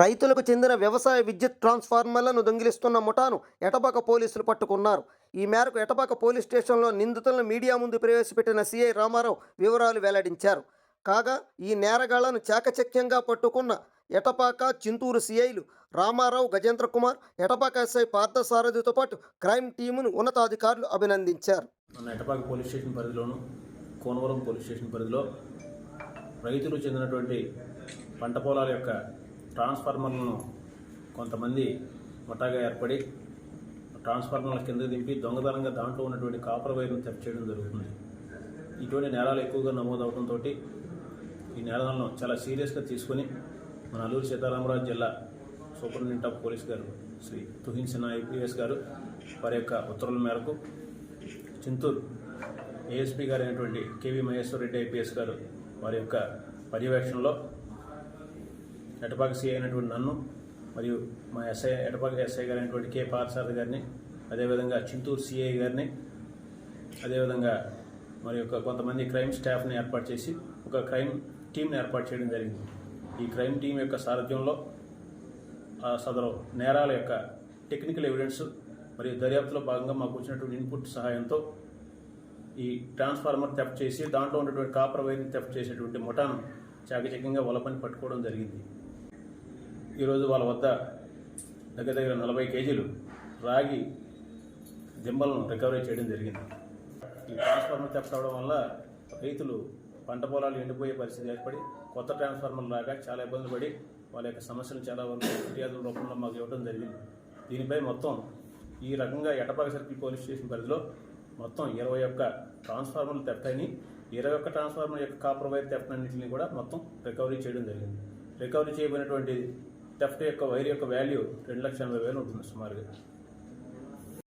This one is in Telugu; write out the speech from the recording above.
రైతులకు చెందిన వ్యవసాయ విద్యుత్ ట్రాన్స్ఫార్మర్లను దొంగిలిస్తున్న ముఠాను ఎటపాక పోలీసులు పట్టుకున్నారు. ఈ మేరకు ఎటపాక పోలీస్ స్టేషన్లో నిందితులను మీడియా ముందు ప్రవేశపెట్టిన సీఐ రామారావు వివరాలు వెల్లడించారు. కాగా ఈ నేరగాళ్ళను చాకచక్యంగా పట్టుకున్న ఎటపాక చింతూరు సీఐలు రామారావు గజేంద్ర కుమార్ ఎటపాక ఎస్ఐ పార్థసారథితో పాటు క్రైమ్ టీమును ఉన్నతాధికారులు అభినందించారు. మన ఎటపాక పోలీస్ స్టేషన్ పరిధిలోను కోనవరం పోలీస్ స్టేషన్ పరిధిలో రైతులు చెందినటువంటి పంట పొలాల యొక్క ట్రాన్స్ఫార్మర్లను కొంతమంది ముఠాగా ఏర్పడి ట్రాన్స్ఫార్మర్ల కింద దింపి దొంగతనంగా దాంట్లో ఉన్నటువంటి కాపర్ వైర్ను తెప్ప చేయడం జరుగుతుంది. ఇటువంటి నేరాలు ఎక్కువగా నమోదవడంతో ఈ నేరాలను చాలా సీరియస్గా తీసుకొని మన అల్లూరు సీతారామరాజు జిల్లా సూపరింటెండెంట్ ఆఫ్ పోలీస్ గారు శ్రీ తుహిన్ సిన్హా ఐపీఎస్ గారు వారి యొక్క ఉత్తర్వుల మేరకు Chinturu ASP గారైనటువంటి K V Maheshwar Reddy IPS గారు వారి యొక్క పర్యవేక్షణలో ఎటపాక సిఐ అయినటువంటి నన్ను మరియు మా ఎస్ఐ ఎటపాక ఎస్ఐ గారు అయినటువంటి కె పార్సారథి గారిని అదేవిధంగా చింతూరు సిఐ గారిని అదేవిధంగా మరి యొక్క కొంతమంది క్రైమ్ స్టాఫ్ని ఏర్పాటు చేసి ఒక క్రైమ్ టీంని ఏర్పాటు చేయడం జరిగింది. ఈ క్రైమ్ టీం యొక్క సారథ్యంలో ఆ సదరు నేరాల యొక్క టెక్నికల్ ఎవిడెన్స్ మరియు దర్యాప్తులో భాగంగా మాకు వచ్చినటువంటి ఇన్పుట్ సహాయంతో ఈ ట్రాన్స్ఫార్మర్ థెఫ్ట్ చేసి దాంట్లో ఉన్నటువంటి కాపర్ వైర్ని థెఫ్ట్ చేసేటువంటి ముఠాను చాకచక్యంగా వలపని పట్టుకోవడం జరిగింది. ఈరోజు వాళ్ళ వద్ద దగ్గర దగ్గర నలభై కేజీలు రాగి దిమ్మలను రికవరీ చేయడం జరిగింది. ఈ ట్రాన్స్ఫార్మర్ థెఫ్ట్ అవడం వల్ల రైతులు పంట పొలాలు ఎండిపోయే పరిస్థితి ఏర్పడి కొత్త ట్రాన్స్ఫార్మర్లు లాగా చాలా ఇబ్బందులు పడి వాళ్ళ యొక్క సమస్యలు చాలా వరకు ఫిర్యాదుల రూపంలో మాకు ఇవ్వడం జరిగింది. దీనిపై మొత్తం ఈ రకంగా ఎటపాక సర్కిల్ పోలీస్ స్టేషన్ పరిధిలో మొత్తం ఇరవై ఒక్క ట్రాన్స్ఫార్మర్లు తెప్పని అయినాయి. ఇరవై ఒక్క ట్రాన్స్ఫార్మర్ యొక్క కాపర్ వైర్ థెఫ్ట్ కూడా మొత్తం రికవరీ చేయడం జరిగింది. రికవరీ చేయబడినటువంటి టెఫ్ట్ యొక్క వైర్ యొక్క వాల్యూ రెండు లక్షల ఎనభై వేలు ఉంటుంది సుమారుగా.